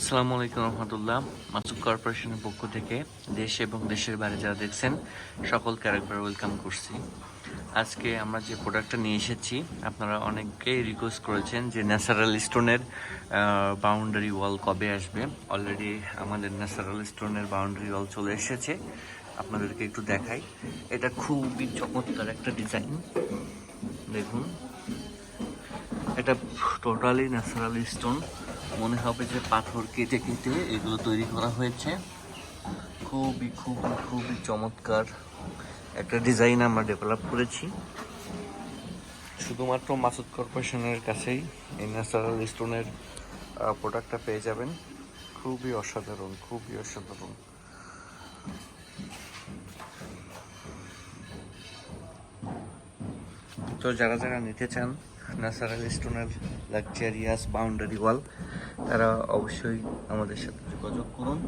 আসসালামু আলাইকুম রহমতুল্লাহ। মাসুক কর্পোরেশনের পক্ষ থেকে দেশ এবং দেশের বাইরে যারা দেখছেন, সকলকে আরেকবার ওয়েলকাম করছি। আজকে আমরা যে প্রোডাক্টটা নিয়ে এসেছি, আপনারা অনেকেই রিকোয়েস্ট করেছেন যে ন্যাচারাল স্টোনের বাউন্ডারি ওয়াল কবে আসবে। অলরেডি আমাদের ন্যাচারাল স্টোনের বাউন্ডারি ওয়াল চলে এসেছে। আপনাদেরকে একটু দেখাই। এটা খুবই চমৎকার একটা ডিজাইন দেখুন। এটা টোটালি ন্যাচারাল স্টোন মনে হবে যে পাথর কেটে কেটে এগুলো তৈরি করা হয়েছে। খুবই খুবই খুবই চমৎকার একটা ডিজাইন আমরা ডেভেলপ করেছি। শুধুমাত্র মাসুদ কর্পোরেশনের কাছেই এই ন্যাচারাল স্টোনের প্রোডাক্টটা পেয়ে যাবেন। খুবই অসাধারণ খুবই অসাধারণ। তো যারা যারা নিতে চান ন্যাচারাল স্টোনের লাক্সারিয়াস বাউন্ডারি ওয়াল তারা অবশ্যই আমাদের সাথে যোগাযোগ করুন।